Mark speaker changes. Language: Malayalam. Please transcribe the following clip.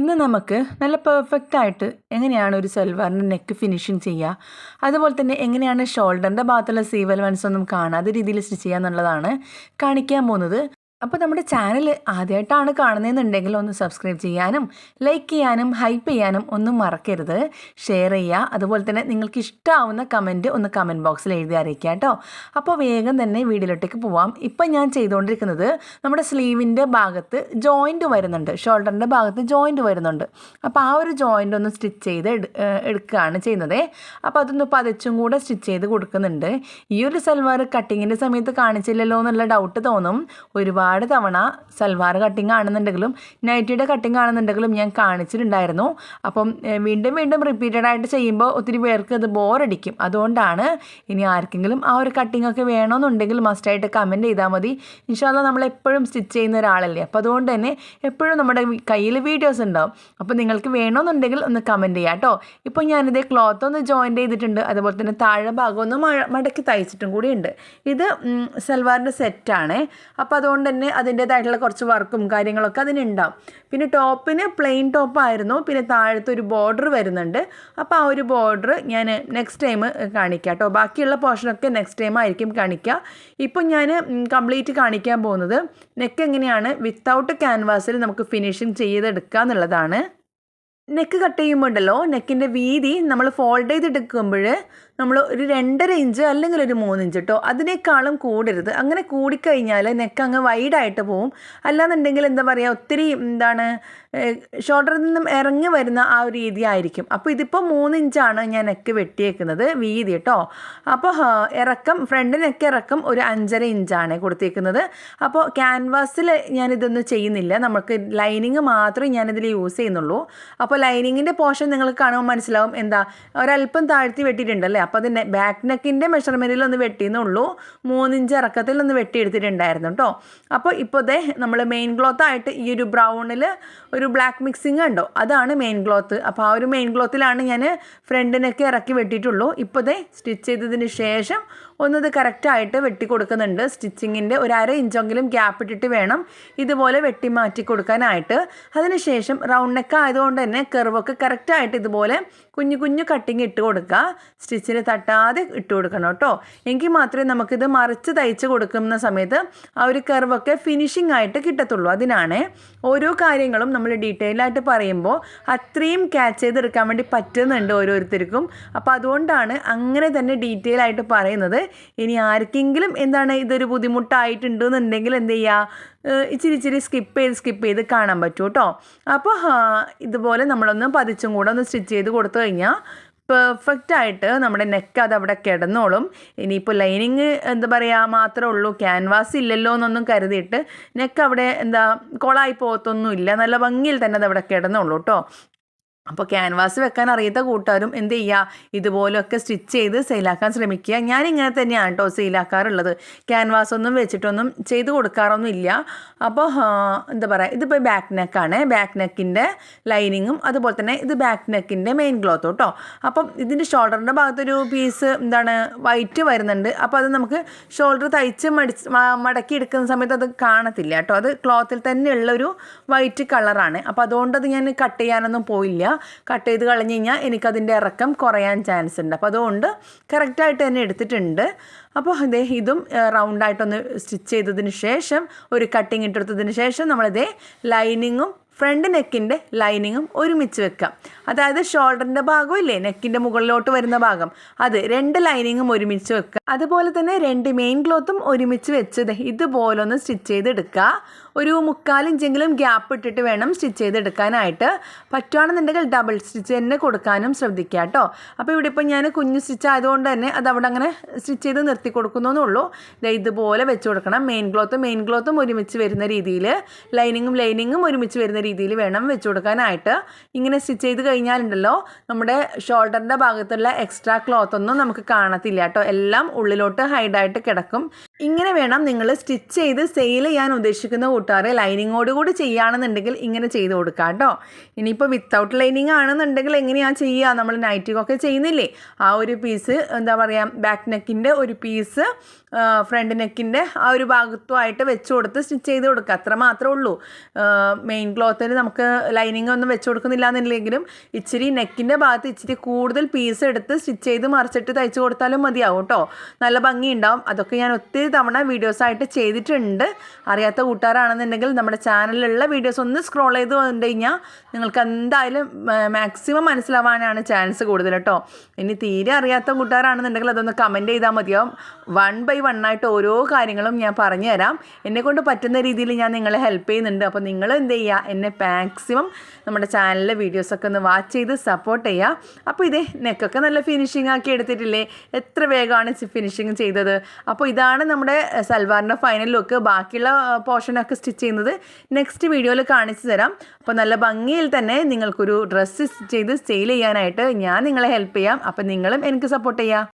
Speaker 1: ഇന്ന് നമുക്ക് നല്ല പെർഫെക്റ്റ് ആയിട്ട് എങ്ങനെയാണ് ഒരു സൽവാറിന്റെ നെക്ക് ഫിനിഷിങ് ചെയ്യുക അതുപോലെ തന്നെ എങ്ങനെയാണ് ഷോൾഡറിന്റെ ഭാഗത്തുള്ള സീവൽ വൻസ് ഒന്നും കാണാതെ രീതിയിൽ സ്റ്റിച്ച് ചെയ്യുക എന്നുള്ളതാണ് കാണിക്കാൻ പോകുന്നത്. അപ്പോൾ നമ്മുടെ ചാനൽ ആദ്യമായിട്ടാണ് കാണുന്നതെന്നുണ്ടെങ്കിൽ ഒന്ന് സബ്സ്ക്രൈബ് ചെയ്യാനും ലൈക്ക് ചെയ്യാനും ഹൈപ്പ് ചെയ്യാനും ഒന്നും മറക്കരുത്. ഷെയർ ചെയ്യുക. അതുപോലെ തന്നെ നിങ്ങൾക്ക് ഇഷ്ടമാവുന്ന കമന്റ് ഒന്ന് കമന്റ് ബോക്സിൽ എഴുതി അറിയിക്കുക കേട്ടോ. അപ്പോൾ വേഗം തന്നെ വീഡിയോയിലോട്ടേക്ക് പോവാം. ഇപ്പം ഞാൻ ചെയ്തുകൊണ്ടിരിക്കുന്നത് നമ്മുടെ സ്ലീവിന്റെ ഭാഗത്ത് ജോയിന്റ് വരുന്നുണ്ട്. ഷോൾഡറിന്റെ ഭാഗത്ത് ജോയിന്റ് വരുന്നുണ്ട്. അപ്പോൾ ആ ഒരു ജോയിന്റ് ഒന്ന് സ്റ്റിച്ച് ചെയ്ത് എടു- എടുക്കുകയാണ് ചെയ്യുന്നത്. അപ്പോൾ അതൊന്ന് പതച്ചും കൂടെ സ്റ്റിച്ച് ചെയ്ത് കൊടുക്കുന്നുണ്ട്. ഈ ഒരു സൽവാർ കട്ടിങ്ങിന്റെ സമയത്ത് കാണിച്ചില്ലല്ലോ എന്നുള്ള ഡൗട്ട് തോന്നും. ഒരുപാട് തവണ സൽവാർ കട്ടിങ് ആണെന്നുണ്ടെങ്കിലും നൈറ്റിയുടെ കട്ടിങ് ആണെന്നുണ്ടെങ്കിലും ഞാൻ കാണിച്ചിട്ടുണ്ടായിരുന്നു. അപ്പം വീണ്ടും വീണ്ടും റിപ്പീറ്റഡ് ആയിട്ട് ചെയ്യുമ്പോൾ ഒത്തിരി പേർക്ക് അത് ബോറടിക്കും അതുകൊണ്ടാണ് ഇനി ആർക്കെങ്കിലും ആ ഒരു കട്ടിംഗ് ഒക്കെ വേണമെന്നുണ്ടെങ്കിൽ മസ്റ്റായിട്ട് കമന്റ് ചെയ്താൽ മതി. ഇൻഷാല്ല നമ്മൾ എപ്പോഴും സ്റ്റിച്ച് ചെയ്യുന്ന ഒരാളല്ലേ. അപ്പോൾ അതുകൊണ്ട് തന്നെ എപ്പോഴും നമ്മുടെ കയ്യിൽ വീഡിയോസ് ഉണ്ടാവും. അപ്പോൾ നിങ്ങൾക്ക് വേണമെന്നുണ്ടെങ്കിൽ ഒന്ന് കമന്റ് ചെയ്യാം കേട്ടോ ഇപ്പോൾ ഞാനിത് ക്ലോത്ത് ഒന്ന് ജോയിന്റ് ചെയ്തിട്ടുണ്ട്. അതുപോലെ തന്നെ താഴെ ഭാഗം ഒന്ന് മടക്കി തയ്ച്ചിട്ടും കൂടി ഉണ്ട് ഇത് സൽവാറിന്റെ സെറ്റാണ് അപ്പോൾ അതുകൊണ്ട് തന്നെ അതിന്റേതായിട്ടുള്ള കുറച്ച് വർക്കും കാര്യങ്ങളൊക്കെ അതിനുണ്ടാവും. പിന്നെ ടോപ്പിന് പ്ലെയിൻ ടോപ്പായിരുന്നു. പിന്നെ താഴത്ത് ഒരു ബോർഡർ വരുന്നുണ്ട്. അപ്പോൾ ആ ഒരു ബോർഡർ ഞാൻ നെക്സ്റ്റ് ടൈം കാണിക്കാം കേട്ടോ. ബാക്കിയുള്ള പോർഷനൊക്കെ നെക്സ്റ്റ് ടൈം ആയിരിക്കും കാണിക്കുക. ഇപ്പോൾ ഞാൻ കംപ്ലീറ്റ് കാണിക്കാൻ പോകുന്നത് നെക്ക് എങ്ങനെയാണ് വിത്തൗട്ട് ക്യാൻവാസിൽ നമുക്ക് ഫിനിഷിങ് ചെയ്തെടുക്കുക എന്നുള്ളതാണ്. നെക്ക് കട്ട് ചെയ്യുമ്പോൾ ഉണ്ടല്ലോ നെക്കിന്റെ വീതി നമ്മൾ ഫോൾഡ് ചെയ്തെടുക്കുമ്പോൾ നമ്മൾ ഒരു രണ്ടര ഇഞ്ച് അല്ലെങ്കിൽ ഒരു മൂന്ന് ഇഞ്ച് കേട്ടോ അതിനേക്കാളും കൂടരുത്. അങ്ങനെ കൂടിക്കഴിഞ്ഞാൽ നെക്ക് അങ്ങ് വൈഡായിട്ട് പോവും. അല്ലാന്നുണ്ടെങ്കിൽ എന്താ പറയുക ഒത്തിരി എന്താണ് ഷോൾഡറിൽ നിന്നും ഇറങ്ങി വരുന്ന ആ ഒരു രീതി ആയിരിക്കും. അപ്പോൾ ഇതിപ്പോൾ മൂന്ന് ഇഞ്ചാണ് ഞാൻ നെക്ക് വെട്ടിയേക്കുന്നത് വീതി കേട്ടോ അപ്പോൾ ഇറക്കം ഫ്രണ്ട് നെക്ക് ഇറക്കം ഒരു അഞ്ചര ഇഞ്ചാണ് കൊടുത്തേക്കുന്നത്. അപ്പോൾ ക്യാൻവാസിൽ ഞാനിതൊന്നും ചെയ്യുന്നില്ല. നമുക്ക് ലൈനിങ് മാത്രമേ ഞാനിതിൽ യൂസ് ചെയ്യുന്നുള്ളൂ. അപ്പോൾ ലൈനിങ്ങിന്റെ പോർഷൻ നിങ്ങൾക്ക് കാണുമ്പോൾ മനസ്സിലാവും. എന്താ ഒരല്പം താഴ്ത്തി വെട്ടിയിട്ടുണ്ടല്ലേ? അപ്പോൾ അതിന്റെ ബാക്ക് നെക്കിന്റെ മെഷർമെന്റിൽ ഒന്ന് വെട്ടിയെന്നുള്ളൂ. മൂന്നിഞ്ച് ഇറക്കത്തിൽ ഒന്ന് വെട്ടിയെടുത്തിട്ടുണ്ടായിരുന്നു കേട്ടോ അപ്പോൾ ഇപ്പോൾ ദേ നമ്മൾ മെയിൻ ക്ലോത്ത് ആയിട്ട് ഈ ഒരു ബ്രൗണിൽ ഒരു ബ്ലാക്ക് മിക്സിങ് ഉണ്ടോ അതാണ് മെയിൻ ക്ലോത്ത് അപ്പോൾ ആ ഒരു മെയിൻ ക്ലോത്തിലാണ് ഞാൻ ഫ്രണ്ടിനൊക്കെ ഇറക്കി വെട്ടിയിട്ടുള്ളൂ. ഇപ്പോൾ ദേ സ്റ്റിച്ച് ചെയ്തതിന് ശേഷം ഒന്നത് കറക്റ്റായിട്ട് വെട്ടി കൊടുക്കുന്നുണ്ട്. സ്റ്റിച്ചിങ്ങിന്റെ ഒരു അര ഇഞ്ചെങ്കിലും ഗ്യാപ്പ് ഇട്ടിട്ട് വേണം ഇതുപോലെ വെട്ടി മാറ്റി കൊടുക്കാനായിട്ട്. അതിനുശേഷം റൗണ്ട് നെക്ക് ആയതുകൊണ്ട് തന്നെ കെർവൊക്കെ കറക്റ്റായിട്ട് ഇതുപോലെ കുഞ്ഞു കുഞ്ഞു കട്ടിങ് ഇട്ട് കൊടുക്കുക. സ്റ്റിച്ചിന് തട്ടാതെ ഇട്ട് കൊടുക്കണം കേട്ടോ. എങ്കിൽ മാത്രമേ നമുക്കിത് മറിച്ച് തയ്ച്ച് കൊടുക്കുന്ന സമയത്ത് ആ ഒരു കർവൊക്കെ ഫിനിഷിംഗ് ആയിട്ട് കിട്ടത്തുള്ളൂ. അതിനാണ് ഓരോ കാര്യങ്ങളും നമ്മൾ ഡീറ്റെയിൽ ആയിട്ട് പറയുമ്പോൾ അത്രയും ക്യാച്ച് ചെയ്തെടുക്കാൻ വേണ്ടി പറ്റുന്നുണ്ട് ഓരോരുത്തർക്കും. അപ്പോൾ അതുകൊണ്ടാണ് അങ്ങനെ തന്നെ ഡീറ്റെയിൽ ആയിട്ട് പറയുന്നത്. ഇനി ആർക്കെങ്കിലും എന്താണ് ഇതൊരു ബുദ്ധിമുട്ടായിട്ടുണ്ട് എന്നുണ്ടെങ്കിൽ എന്ത് ചെയ്യുക ഇച്ചിരി ഇച്ചിരി സ്കിപ്പ് ചെയ്ത് സ്കിപ്പ് ചെയ്ത് കാണാൻ പറ്റും കേട്ടോ. അപ്പോൾ ഇതുപോലെ നമ്മളൊന്ന് പതിച്ചും കൂടെ ഒന്ന് സ്റ്റിച്ച് ചെയ്ത് കൊടുത്തു കഴിഞ്ഞാൽ പെർഫെക്റ്റ് ആയിട്ട് നമ്മുടെ നെക്ക് അത് അവിടെ കിടന്നോളും. ഇനിയിപ്പോൾ ലൈനിങ് എന്താ പറയുക മാത്രമേ ഉള്ളൂ. ക്യാൻവാസ് ഇല്ലല്ലോ എന്നൊന്നും കരുതിയിട്ട് നെക്ക് അവിടെ എന്താ കൊളായി പോകത്തൊന്നുമില്ല. നല്ല ഭംഗിയിൽ തന്നെ അത് അവിടെ കിടന്നുള്ളൂ കേട്ടോ അപ്പോൾ ക്യാൻവാസ് വെക്കാൻ അറിയാത്ത കൂട്ടുകാരും എന്ത് ചെയ്യുക ഇതുപോലൊക്കെ സ്റ്റിച്ച് ചെയ്ത് സെയിലാക്കാൻ ശ്രമിക്കുക. ഞാൻ ഇങ്ങനെ തന്നെയാണ് കേട്ടോ സെയിലാക്കാറുള്ളത് ക്യാൻവാസ് ഒന്നും വെച്ചിട്ടൊന്നും ചെയ്ത് കൊടുക്കാറൊന്നും ഇല്ല. അപ്പോൾ എന്താ പറയുക ഇതിപ്പോൾ ബാക്ക് നെക്കാണ് ബാക്ക് നെക്കിന്റെ ലൈനിങ്ങും അതുപോലെ തന്നെ ഇത് ബാക്ക് നെക്കിന്റെ മെയിൻ ക്ലോത്ത് കേട്ടോ അപ്പം ഇതിന്റെ ഷോൾഡറിന്റെ ഭാഗത്തൊരു പീസ് എന്താണ്? വൈറ്റ് വരുന്നുണ്ട്. അപ്പോൾ അത് നമുക്ക് ഷോൾഡർ തയ്ച്ച് മടിച്ച് മടക്കി എടുക്കുന്ന സമയത്ത് അത് കാണത്തില്ല കേട്ടോ അത് ക്ലോത്തിൽ തന്നെയുള്ളൊരു വൈറ്റ് കളറാണ് അപ്പോൾ അതുകൊണ്ട് അത് ഞാൻ കട്ട് ചെയ്യാനൊന്നും പോയില്ല. കട്ട് ചെയ്ത് കളഞ്ഞ് കഴിഞ്ഞാൽ എനിക്കതിന്റെ ഇറക്കം കുറയാൻ ചാൻസ് ഉണ്ട്. അപ്പോൾ അതുകൊണ്ട് കറക്റ്റായിട്ട് തന്നെ എടുത്തിട്ടുണ്ട്. അപ്പോൾ ഇതേ ഇതും റൗണ്ടായിട്ടൊന്ന് സ്റ്റിച്ച് ചെയ്തതിന് ശേഷം ഒരു കട്ടിങ് ഇട്ടെടുത്തതിന് ശേഷം നമ്മളിതേ ലൈനിങ്ങും ഫ്രണ്ട് നെക്കിന്റെ ലൈനിങ്ങും ഒരുമിച്ച് വെക്കാം. അതായത് ഷോൾഡറിന്റെ ഭാഗം ഇല്ലേ നെക്കിന്റെ മുകളിലോട്ട് വരുന്ന ഭാഗം. അത് രണ്ട് ലൈനിങ്ങും ഒരുമിച്ച് വെക്കുക അതുപോലെ തന്നെ രണ്ട് മെയിൻ ക്ലോത്തും ഒരുമിച്ച് വെച്ച് ദേ ഇതുപോലെ ഒന്ന് സ്റ്റിച്ച് ചെയ്തെടുക്കുക. ഒരു മുക്കാലിഞ്ചെങ്കിലും ഗ്യാപ്പ് ഇട്ടിട്ട് വേണം സ്റ്റിച്ച് ചെയ്തെടുക്കാനായിട്ട്. പറ്റുവാണെന്നുണ്ടെങ്കിൽ ഡബിൾ സ്റ്റിച്ച് തന്നെ കൊടുക്കാനും ശ്രദ്ധിക്കുക കേട്ടോ. അപ്പോൾ ഇവിടെ ഇപ്പോൾ ഞാൻ കുഞ്ഞു സ്റ്റിച്ച് ആയതുകൊണ്ട് തന്നെ അത് അവിടെ അങ്ങനെ സ്റ്റിച്ച് ചെയ്ത് നിർത്തി കൊടുക്കുന്നുള്ളൂ ഇതുപോലെ വെച്ച് കൊടുക്കണം. മെയിൻ ക്ലോത്തും മെയിൻ ക്ലോത്തും ഒരുമിച്ച് വരുന്ന രീതിയിൽ. ലൈനിങ്ങും ലൈനിങ്ങും ഒരുമിച്ച് വരുന്ന രീതിയിൽ വേണം വെച്ചു കൊടുക്കാനായിട്ട് ഇങ്ങനെ സ്റ്റിച്ച് ചെയ്ത് കഴിഞ്ഞാലുണ്ടല്ലോ നമ്മുടെ ഷോൾഡറിന്റെ ഭാഗത്തുള്ള എക്സ്ട്രാ ക്ലോത്ത് ഒന്നും നമുക്ക് കാണത്തില്ല കേട്ടോ. എല്ലാം ഉള്ളിലോട്ട് ഹൈഡായിട്ട് കിടക്കും. ഇങ്ങനെ വേണം നിങ്ങൾ സ്റ്റിച്ച് ചെയ്ത് സെയിൽ ചെയ്യാൻ ഉദ്ദേശിക്കുന്ന കൂട്ടുകാരെ ലൈനിങ്ങോട് കൂടി ചെയ്യുകയാണെന്നുണ്ടെങ്കിൽ ഇങ്ങനെ ചെയ്ത് കൊടുക്കുക കേട്ടോ. ഇനിയിപ്പോൾ വിത്തൗട്ട് ലൈനിങ് ആണെന്നുണ്ടെങ്കിൽ എങ്ങനെയാണ് ചെയ്യുക നമ്മൾ നൈറ്റിക്കൊക്കെ ചെയ്യുന്നില്ലേ? ആ ഒരു പീസ് എന്താ പറയുക ബാക്ക് നെക്കിന്റെ ഒരു പീസ് ഫ്രണ്ട് നെക്കിന്റെ ആ ഒരു ഭാഗത്തുമായിട്ട് വെച്ച് കൊടുത്ത് സ്റ്റിച്ച് ചെയ്ത് കൊടുക്കുക. അത്ര മാത്രമേ ഉള്ളൂ. മെയിൻ ക്ലോത്തിന് നമുക്ക് ലൈനിങ് ഒന്നും വെച്ച് കൊടുക്കുന്നില്ല എന്നുണ്ടെങ്കിലും ഇച്ചിരി നെക്കിന്റെ ഭാഗത്ത് ഇച്ചിരി കൂടുതൽ പീസ് എടുത്ത് സ്റ്റിച്ച് ചെയ്ത് മറിച്ചിട്ട് തയ്ച്ച് കൊടുത്താലും മതിയാവും കേട്ടോ. നല്ല ഭംഗിയുണ്ടാവും. അതൊക്കെ ഞാൻ ഒത്തിരി തവണ വീഡിയോസായിട്ട് ചെയ്തിട്ടുണ്ട്. അറിയാത്ത കൂട്ടുകാരാണെന്നുണ്ടെങ്കിൽ നമ്മുടെ ചാനലിലുള്ള വീഡിയോസ് ഒന്ന് സ്ക്രോൾ ചെയ്ത് വന്നു കഴിഞ്ഞാൽ നിങ്ങൾക്ക് എന്തായാലും മാക്സിമം മനസ്സിലാവാനാണ് ചാൻസ് കൂടുതൽ കേട്ടോ. ഇനി തീരെ അറിയാത്ത കൂട്ടുകാരാണെന്നുണ്ടെങ്കിൽ അതൊന്ന് കമന്റ് ചെയ്താൽ മതിയാവും. വൺ ബൈ വൺ ആയിട്ട് ഓരോ കാര്യങ്ങളും ഞാൻ പറഞ്ഞു തരാം. എന്നെക്കൊണ്ട് പറ്റുന്ന രീതിയിൽ ഞാൻ നിങ്ങളെ ഹെൽപ്പ് ചെയ്യുന്നുണ്ട്. അപ്പോൾ നിങ്ങൾ എന്ത് ചെയ്യുക? എന്നെ മാക്സിമം നമ്മുടെ ചാനലിലെ വീഡിയോസൊക്കെ ഒന്ന് വാച്ച് ചെയ്ത് സപ്പോർട്ട് ചെയ്യുക. അപ്പോൾ ഇതേ നെക്കൊക്കെ നല്ല ഫിനിഷിംഗ് ആക്കി എടുത്തിട്ടില്ലേ? എത്ര വേഗമാണ് ഫിനിഷിംഗ് ചെയ്തത്? അപ്പോൾ ഇതാണ് നമ്മുടെ സൽവാറിന്റെ ഫൈനൽ ലുക്ക് ബാക്കിയുള്ള പോർഷനൊക്കെ സ്റ്റിച്ച് ചെയ്യുന്നത് നെക്സ്റ്റ് വീഡിയോയിൽ കാണിച്ചു തരാം. അപ്പോൾ നല്ല ഭംഗിയിൽ തന്നെ നിങ്ങൾക്കൊരു ഡ്രസ്സ് ചെയ്ത് സെയിൽ ചെയ്യാനായിട്ട് ഞാൻ നിങ്ങളെ ഹെൽപ്പ് ചെയ്യാം. അപ്പം നിങ്ങളും എനിക്ക് സപ്പോർട്ട് ചെയ്യുക